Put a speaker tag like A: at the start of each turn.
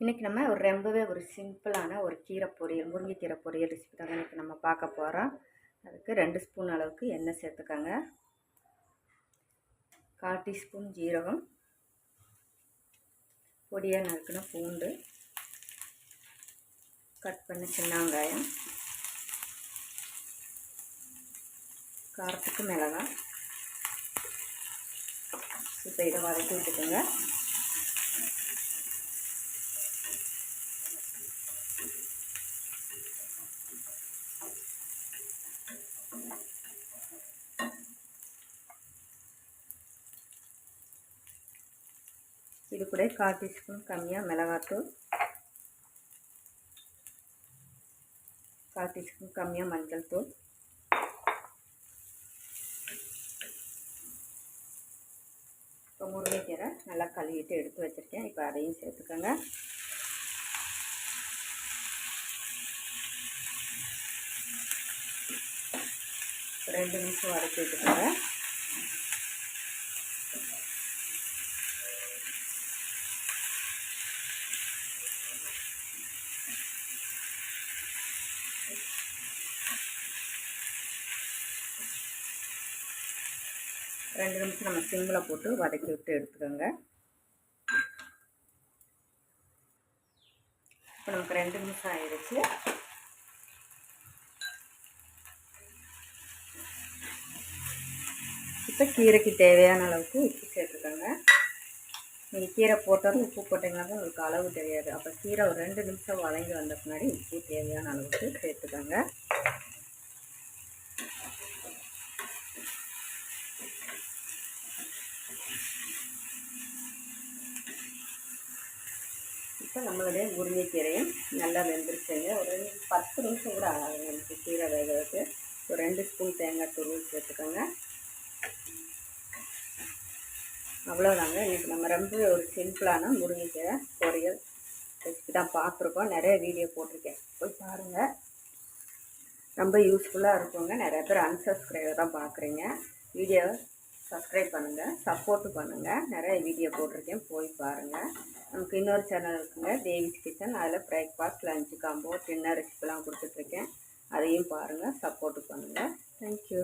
A: இன்றைக்கி நம்ம ஒரு ரொம்பவே ஒரு சிம்பிளான ஒரு கீரை பொரியல் முருங்கைக்கீரை பொரியல் ரெசிபி தாங்க இன்றைக்கி நம்ம பார்க்க போகிறோம் அதுக்கு ரெண்டு ஸ்பூன் அளவுக்கு எண்ணெய் சேர்த்துக்கோங்க. கால் டீஸ்பூன் ஜீரகம். பொடியாக நறுக்கின பூண்டு. கட் பண்ண சின்ன வெங்காயம். காரத்துக்கு மிளகாய். இப்போ இதை வதக்கி விட்டுக்கோங்க. இது கூட கால் டீஸ்பூன் கம்மியாக மிளகாத்தூள். கால் டீஸ்பூன் கம்மியாக மஞ்சள் தூள். இப்போ முருங்கைக்கீரை நல்லா கழுவிட்டு எடுத்து வச்சுருக்கேன். இப்போ அதையும் சேர்த்துக்கோங்க. ரெண்டு நிமிஷம் வதக்கி விட்டுக்கோங்க ரெண்டு நிமிஷம் நம்ம சிம்மில் போட்டு வதக்கி விட்டு எடுத்துக்கோங்க. இப்போ நமக்கு ரெண்டு நிமிஷம் ஆயிடுச்சு. இப்போ கீரைக்கு தேவையான அளவுக்கு உப்பு சேர்த்துக்கோங்க. நீங்கள் கீரை போட்டாலும் உப்பு போட்டிங்கனாலும் உங்களுக்கு அளவு தெரியாது. அப்போ கீரை ஒரு ரெண்டு நிமிஷம் வதங்கி வந்த பின்னாடி உப்பு தேவையான அளவுக்கு சேர்த்துக்கோங்க. இப்போ நம்மளுடைய முருங்கைக்கீரையும் நல்லா வெந்துருச்சுங்க. ஒரு பத்து நிமிஷம் கூட ஆகாதுங்க. எனக்கு கீரை வேகிறதுக்கு. ஒரு ரெண்டு ஸ்பூன் தேங்காய் துருவல் சேர்த்துக்கோங்க. அவ்வளோதாங்க இன்றைக்கி நம்ம ரொம்ப ஒரு சிம்பிளான முருங்கைக்கீரை பொரியல் ரெசிபி தான் பார்த்துருக்கோம். நிறைய வீடியோ போட்டிருக்கேன். போய் பாருங்கள் ரொம்ப யூஸ்ஃபுல்லாக இருக்குங்க. நிறைய பேர் அன்சப்ஸ்கிரைபர் தான் பார்க்குறீங்க. வீடியோ சப்ஸ்கிரைப் பண்ணுங்கள் சப்போர்ட்டு பண்ணுங்கள் நிறைய வீடியோ போட்டிருக்கேன். போய் பாருங்கள் நமக்கு இன்னொரு சேனல் இருக்குங்க. தேவிஸ் கிச்சன் அதில் பிரேக்ஃபாஸ்ட் லஞ்சு காம்போ டின்னர் ரெசிபிலாம் கொடுத்துட்ருக்கேன். அதையும் பாருங்கள் சப்போர்ட்டு பண்ணுங்கள் தேங்க்யூ